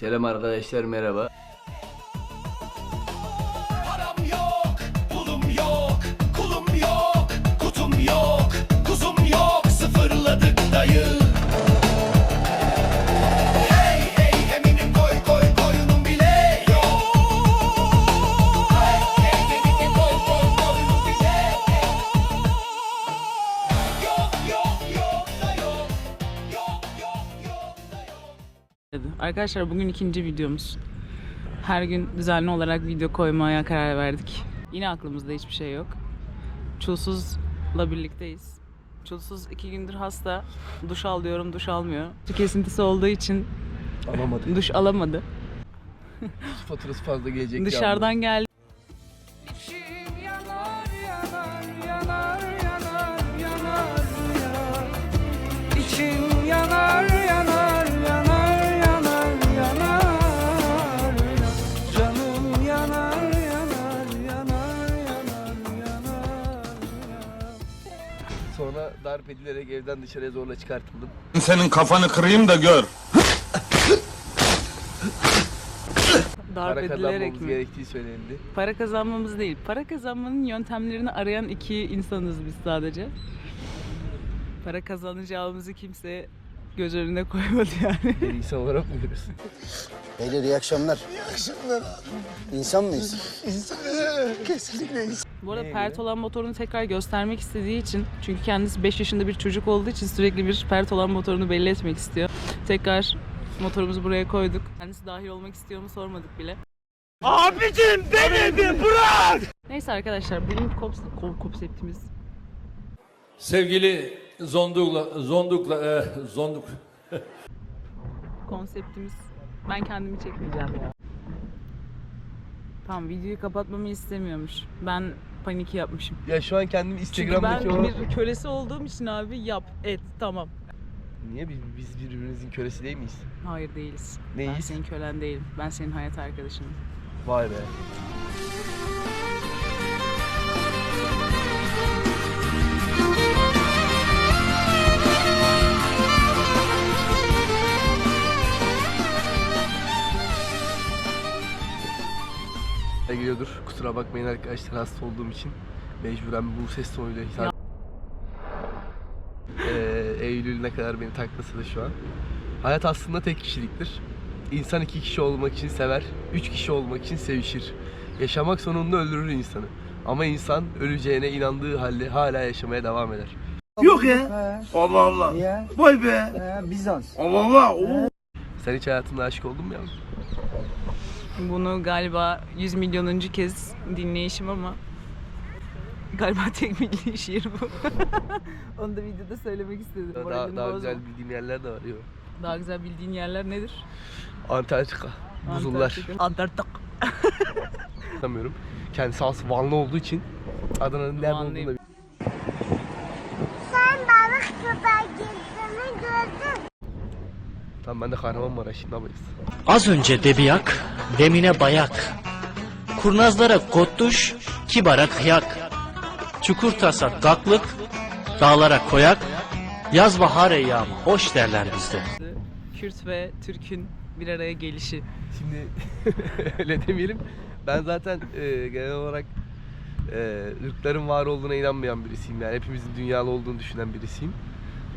Selam arkadaşlar merhaba. Yok, kutum yok, kuzum yok, sıfırladık dayı. Arkadaşlar bugün ikinci videomuz. Her gün düzenli olarak video koymaya karar verdik. Yine aklımızda hiçbir şey yok. Çulsuz'la birlikteyiz. Çulsuz iki gündür hasta. Duş al diyorum, duş almıyor. Su kesintisi olduğu için Alamadık. duş alamadı. Faturası fazla gelecek. Dışarıdan geldi. Darp edilerek evden dışarıya zorla çıkartıldım. Senin kafanı kırayım da gör. Darp Para edilerek kazanmamız mi? gerektiği söylenildi. Para kazanmamız değil. Para kazanmanın yöntemlerini arayan iki insanız biz sadece. Para kazanacağımızı kimse göz önüne koymadı yani. Bir insan olarak mı görüyorsun? Beyler iyi akşamlar. İyi akşamlar İnsan mıyız? Bu arada pert olan motorunu tekrar göstermek istediği için çünkü kendisi 5 yaşında bir çocuk olduğu için sürekli bir pert olan motorunu belli etmek istiyor. Tekrar motorumuzu buraya koyduk. Kendisi dahil olmak istiyor mu sormadık bile. Abicim denedi bırak! Neyse arkadaşlar bugün kops ko- konseptimiz Sevgili Zondukla, Zondukla, e, Zonduk. konseptimiz ben kendimi çekmeyeceğim ya. Tamam videoyu kapatmamı istemiyormuş. Ben panik yapmışım. Ya şu an kendimi Çünkü ben Instagram'daki o... bir kölesi olduğum için abi yap, et, tamam. Niye biz, biz birbirimizin kölesi değil miyiz? Hayır değiliz. Ben Neyiz? senin kölen değilim. Ben senin hayat arkadaşınım. Vay be. Geliyordur. Kusura bakmayın arkadaşlar hasta olduğum için. Mecburen bu ses tonuyla hitap Ee, Eylül ne kadar beni taklasa da şu an. Hayat aslında tek kişiliktir. İnsan iki kişi olmak için sever, üç kişi olmak için sevişir. Yaşamak sonunda öldürür insanı. Ama insan öleceğine inandığı halde hala yaşamaya devam eder. Yok ya. Allah Allah. Ya. Vay be. Bizans. Allah Allah. Sen hiç hayatında aşık oldun mu yavrum? Bunu galiba 100 milyonuncu kez dinleyişim ama galiba tek bildiği şiir bu. Onu da videoda söylemek istedim. Daha, Moralini daha bozma. güzel bildiğim yerler de var. Yok. Daha güzel bildiğin yerler nedir? Antarktika, buzullar. Antarktika. Antarktik. Anlamıyorum. Kendisi aslında Vanlı olduğu için Adana'nın nerede olduğunu da Tamam ben de yapayız? Az önce debiyak, demine bayak. Kurnazlara kottuş, kibara kıyak. Çukur tasa gaklık, dağlara koyak. Yaz bahar eyyamı hoş derler bizde. Kürt ve Türk'ün bir araya gelişi. Şimdi öyle demeyelim. Ben zaten e, genel olarak e, ırkların var olduğuna inanmayan birisiyim. Yani hepimizin dünyalı olduğunu düşünen birisiyim.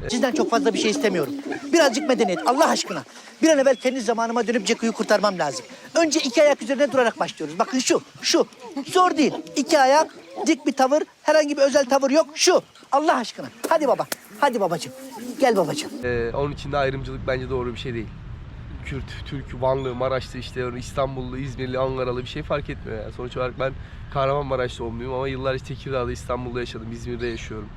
Sizden çok fazla bir şey istemiyorum. Birazcık medeniyet Allah aşkına. Bir an evvel kendi zamanıma dönüp Ceku'yu kurtarmam lazım. Önce iki ayak üzerine durarak başlıyoruz. Bakın şu, şu. Zor değil. İki ayak, dik bir tavır, herhangi bir özel tavır yok. Şu. Allah aşkına. Hadi baba. Hadi babacığım. Gel babacığım. E, onun için de ayrımcılık bence doğru bir şey değil. Kürt, Türk, Vanlı, Maraşlı işte İstanbullu, İzmirli, Ankaralı bir şey fark etmiyor yani. Sonuç olarak ben Kahramanmaraş doğumluyum ama yıllar işte Tekirdağ'da, İstanbul'da yaşadım, İzmir'de yaşıyorum.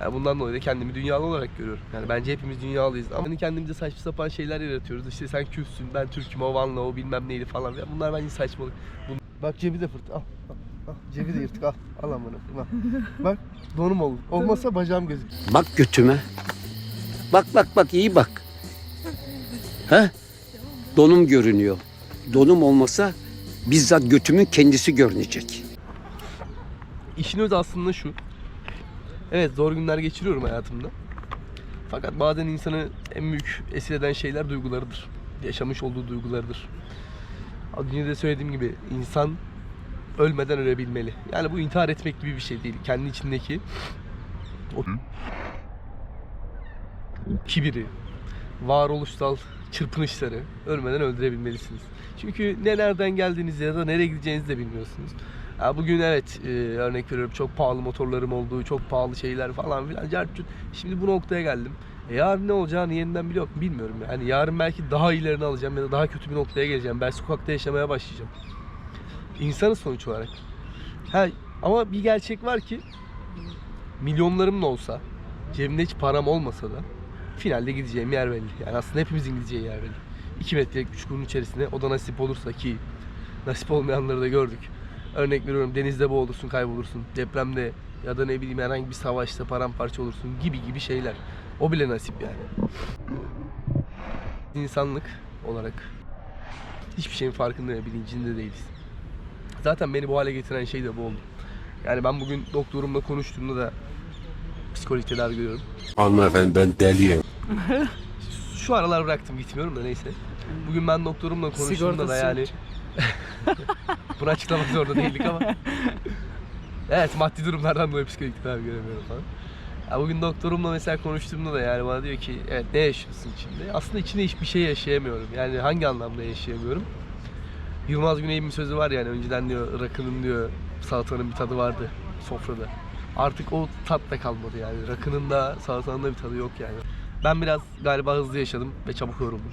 Yani bundan dolayı da kendimi dünyalı olarak görüyorum. Yani bence hepimiz dünyalıyız ama hani kendimize saçma sapan şeyler yaratıyoruz. İşte sen Kürtsün, ben Türk'üm, o Vanlı, o bilmem neydi falan. Ya bunlar bence saçmalık. Bun- Bak cebi de fırt. Al, al, al. Cebi de yırtık. Al, al amına. Bak donum olur. Olmasa bacağım gözükür. Bak götüme. Bak bak bak iyi bak. He? Donum görünüyor. Donum olmasa bizzat götümün kendisi görünecek. İşin özü aslında şu. Evet zor günler geçiriyorum hayatımda. Fakat bazen insanı en büyük esir eden şeyler duygularıdır. yaşamış olduğu duygularıdır. Az önce de söylediğim gibi insan ölmeden ölebilmeli. Yani bu intihar etmek gibi bir şey değil. Kendi içindeki o kibiri, varoluşsal çırpınışları ölmeden öldürebilmelisiniz. Çünkü ne nereden geldiğinizi ya da nereye gideceğinizi de bilmiyorsunuz. Ya bugün evet e, örnek veriyorum çok pahalı motorlarım olduğu, çok pahalı şeyler falan filan. cart curt. Şimdi bu noktaya geldim. E yarın ne olacağını yeniden biliyor bilmiyorum. Yani yarın belki daha ilerini alacağım ya da daha kötü bir noktaya geleceğim. Ben sokakta yaşamaya başlayacağım. İnsanı sonuç olarak. Ha, ama bir gerçek var ki milyonlarım da olsa, cebimde hiç param olmasa da finalde gideceğim yer belli. Yani aslında hepimizin gideceği yer belli. 2 metrelik bir çukurun içerisine o da nasip olursa ki nasip olmayanları da gördük. Örnek veriyorum denizde boğulursun kaybolursun. Depremde ya da ne bileyim herhangi bir savaşta paramparça olursun gibi gibi şeyler. O bile nasip yani. İnsanlık olarak hiçbir şeyin farkında ve bilincinde değiliz. Zaten beni bu hale getiren şey de bu oldu. Yani ben bugün doktorumla konuştuğumda da psikolojik tedavi görüyorum. Hanımefendi ben deliyim. Şu aralar bıraktım gitmiyorum da neyse. Bugün ben doktorumla konuştuğumda da yani bunu açıklamak zorunda değildik ama. evet maddi durumlardan dolayı psikolojik tedavi göremiyorum falan. Ya bugün doktorumla mesela konuştuğumda da yani bana diyor ki evet ne yaşıyorsun içinde? Aslında içinde hiçbir şey yaşayamıyorum. Yani hangi anlamda yaşayamıyorum? Yılmaz Güney'in bir sözü var yani önceden diyor rakının diyor salatanın bir tadı vardı sofrada. Artık o tat da kalmadı yani. Rakının da salatanın da bir tadı yok yani. Ben biraz galiba hızlı yaşadım ve çabuk yoruldum.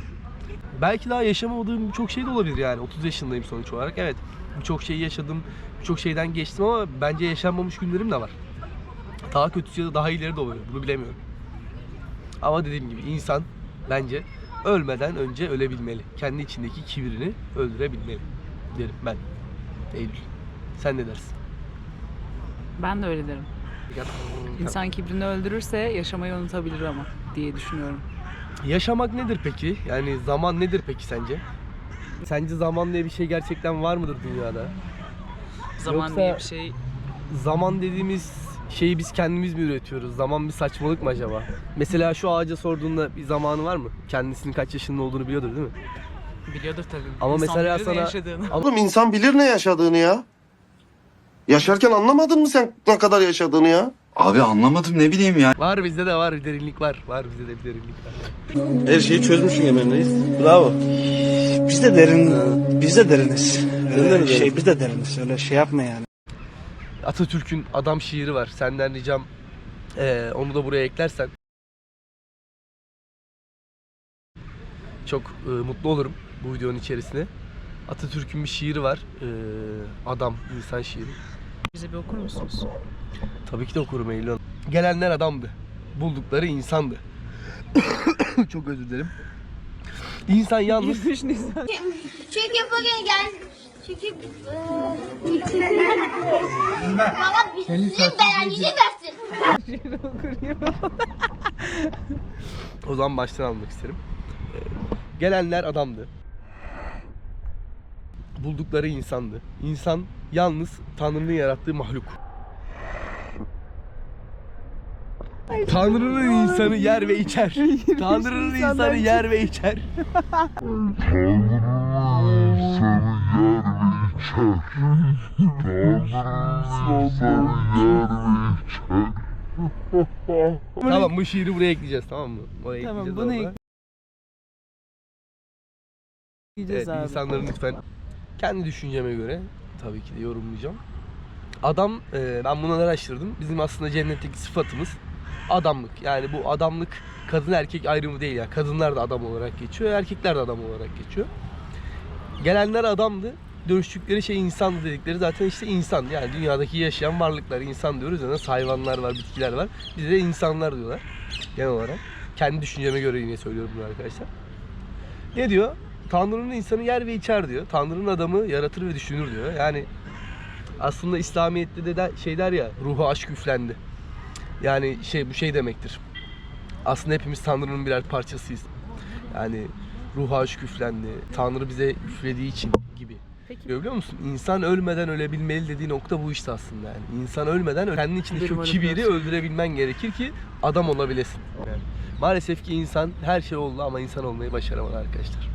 Belki daha yaşamadığım birçok şey de olabilir yani. 30 yaşındayım sonuç olarak. Evet birçok şeyi yaşadım, birçok şeyden geçtim ama bence yaşanmamış günlerim de var. Daha kötüsü ya da daha ileri de olabilir. Bunu bilemiyorum. Ama dediğim gibi insan bence ölmeden önce ölebilmeli. Kendi içindeki kibirini öldürebilmeli derim ben. Eylül. Sen ne dersin? Ben de öyle derim. İnsan kibrini öldürürse yaşamayı unutabilir ama diye düşünüyorum. Yaşamak nedir peki? Yani zaman nedir peki sence? Sence zaman diye bir şey gerçekten var mıdır dünyada? Zaman Yoksa- diye bir şey Zaman dediğimiz şeyi biz kendimiz mi üretiyoruz? Zaman bir saçmalık mı acaba? Mesela şu ağaca sorduğunda bir zamanı var mı? Kendisinin kaç yaşında olduğunu biliyordur değil mi? biliyordur tabii. Ama İnsan mesela bilir ne sana- yaşadığını. Oğlum insan bilir ne yaşadığını ya. Yaşarken anlamadın mı sen ne kadar yaşadığını ya? Abi anlamadım ne bileyim ya. Var bizde de var bir derinlik var. Var bizde de bir derinlik var. Her şeyi çözmüşsün hemen reis. Bravo. Biz de derin, biz de deriniz. Öyle şey, biz de deriniz. Öyle şey yapma yani. Atatürk'ün adam şiiri var. Senden ricam eee, onu da buraya eklersen. Çok eee, mutlu olurum bu videonun içerisine. Atatürk'ün bir şiiri var. Eee, adam, insan şiiri. Bize bir okur musunuz? Tabii ki de okurum Eylül Hanım. Gelenler adamdı. Buldukları insandı. Çok özür dilerim. İnsan yalnız Çünkü bugün gel. Çünkü Baba bizim beğendiğini versin. O zaman baştan almak isterim. Ee, Gelenler adamdı. Buldukları insandı. İnsan yalnız Tanrı'nın yarattığı mahluk. Tanrı'nın insanı yer ve içer. Tanrı'nın insanı yer ve içer. tamam bu şiiri buraya ekleyeceğiz tamam mı? Oraya Tamam, ekleyeceğiz bunu orada. ek- Gideceğiz Evet, abi. insanların lütfen kendi düşünceme göre tabii ki de yorumlayacağım. Adam, e, ben bunları araştırdım. Bizim aslında cennetteki sıfatımız adamlık. Yani bu adamlık kadın erkek ayrımı değil ya. Kadınlar da adam olarak geçiyor, erkekler de adam olarak geçiyor. Gelenler adamdı. Dönüştükleri şey insandı dedikleri zaten işte insan. Yani dünyadaki yaşayan varlıklar insan diyoruz ya. Hayvanlar var, bitkiler var. Bize de insanlar diyorlar genel olarak. Kendi düşünceme göre yine söylüyorum bunu arkadaşlar. Ne diyor? Tanrı'nın insanı yer ve içer diyor. Tanrı'nın adamı yaratır ve düşünür diyor. Yani aslında İslamiyet'te de, de şey der ya ruhu aşk üflendi. Yani şey bu şey demektir. Aslında hepimiz Tanrı'nın birer parçasıyız. Yani ruhu aşk üflendi. Tanrı bize üflediği için gibi. Peki. Biliyor musun? İnsan ölmeden ölebilmeli dediği nokta bu işte aslında yani. İnsan ölmeden kendi içindeki o kibiri öldürebilmen gerekir ki adam olabilesin. Yani maalesef ki insan her şey oldu ama insan olmayı başaramadı arkadaşlar.